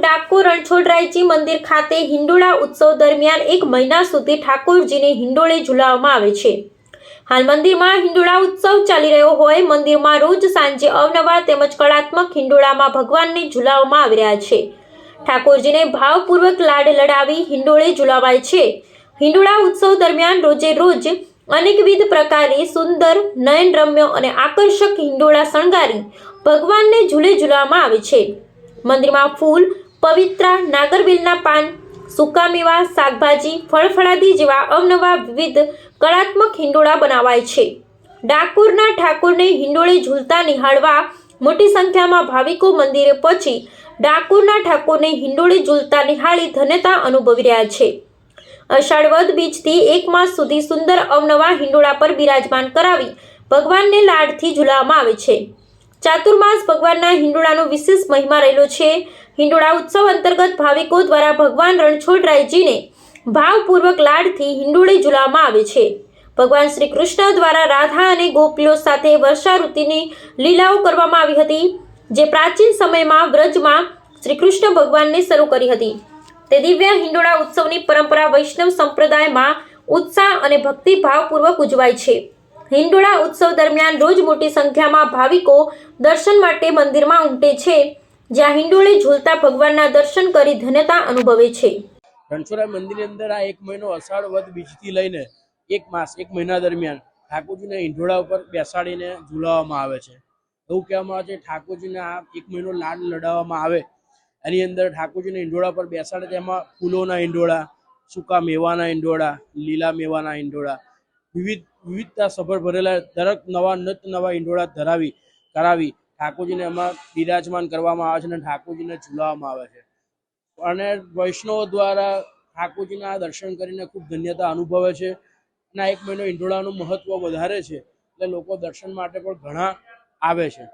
ડાકોર રણછોડરાયજી મંદિર ખાતે હિંડોળા ઉત્સવ દરમિયાન એક મહિના સુધી ઠાકોરજીને હિંડોળે ઝુલાવવામાં આવે છે. હાલ મંદિરમાં હિંડોળા ઉત્સવ ચાલી રહ્યો હોય, મંદિરમાં રોજ સાંજે અવનવા તેમજ કળાત્મક હિંડોળામાં ભગવાનને ઝુલાવવામાં આવી રહ્યા છે. ઠાકોરજીને ભાવપૂર્વક લાડ લડાવી હિંડોળે ઝુલાવાય છે. હિંડોળા ઉત્સવ દરમિયાન રોજે રોજ અનેકવિધ પ્રકારે સુંદર, નયનરમ્ય અને આકર્ષક હિંડોળા શણગારી ભગવાનને ઝૂલે ઝૂલવામાં આવે છે. મંદિરમાં ફૂલ, પવિત્રા નાગરબેલના પાન, સૂકા મેવા, શાકભાજી, ફળફળાદી જેવા અવનવા વિવિધ કળાત્મક હિંડોળા બનાવાય છે. ડાકોરના ઠાકોરને હિંડોળે ઝૂલતા નિહાળવા મોટી સંખ્યામાં ભાવિકો મંદિરે પહોંચી ડાકોરના ઠાકોરને હિંડોળે ઝૂલતા નિહાળી ધન્યતા અનુભવી રહ્યા છે. અષાઢ વદ બીજથી એક માસ સુધી સુંદર અવનવા હિંડોળા પર બિરાજમાન કરાવી ભગવાનને લાડથી ઝુલાવવામાં આવે છે. ચાતુર્માસ ભગવાનના હિંડોળાનો વિશેષ મહિમા રહેલો છે. હિંડોળા ઉત્સવ અંતર્ગત ભાવિકો દ્વારા ભગવાન રણછોડરાયજીને ભાવપૂર્વક લાડથી હિંડોળે ઝુલાવવામાં આવે છે. ભગવાન શ્રી કૃષ્ણ દ્વારા રાધા અને ગોપીઓ સાથે વર્ષા ઋતુની લીલાઓ કરવામાં આવી હતી, જે પ્રાચીન સમયમાં વ્રજમાં શ્રી કૃષ્ણ ભગવાનને શરૂ કરી હતી. તે દિવ્ય હિંડોળા ઉત્સવની પરંપરા વૈષ્ણવ સંપ્રદાયમાં ઉત્સાહ અને ભક્તિભાવપૂર્વક ઉજવાય છે. હિંડોળા ઉત્સવ દરમિયાન રોજ મોટી સંખ્યામાં ભાવિકો દર્શન માટે મંદિરમાં ઉમટે છે, જ્યાં હિંડોળે ઝૂલતા ભગવાનના દર્શન કરી ધન્યતા અનુભવે છે. રણછોડરાય મંદિરની અંદર આ એક મહિનો અષાઢ વદ બીજથી લઈને એક માસ, એક મહિના દરમિયાન ઠાકોરજીને હિંડોળા ઉપર બેસાડીને ઝૂલાવવામાં આવે છે. એવું કહેવામાં આવે છે, ઠાકોરજીને આ એક મહિનો લાડ લડાવવામાં આવે એની અંદર ઠાકોરજીના ઈંડોળા પર બેસાડે તેમાં ફૂલોના ઈંડોળા, સૂકા મેવાના ઈંડોળા, લીલા મેવાના ઈંડોળા, વિવિધ વિવિધતા સભર ભરેલા દરેક નવા નત નવા ઈંડોળા ધરાવી, કરાવી ઠાકોરજીને એમાં બિરાજમાન કરવામાં આવે છે અને ઠાકોરજીને ઝૂલાવવામાં આવે છે. અને વૈષ્ણવો દ્વારા ઠાકોરજીના દર્શન કરીને ખૂબ ધન્યતા અનુભવે છે. અને એક મહિનો ઈંડોળાનું મહત્વ વધારે છે. એટલે લોકો દર્શન માટે પણ ઘણા આવે છે.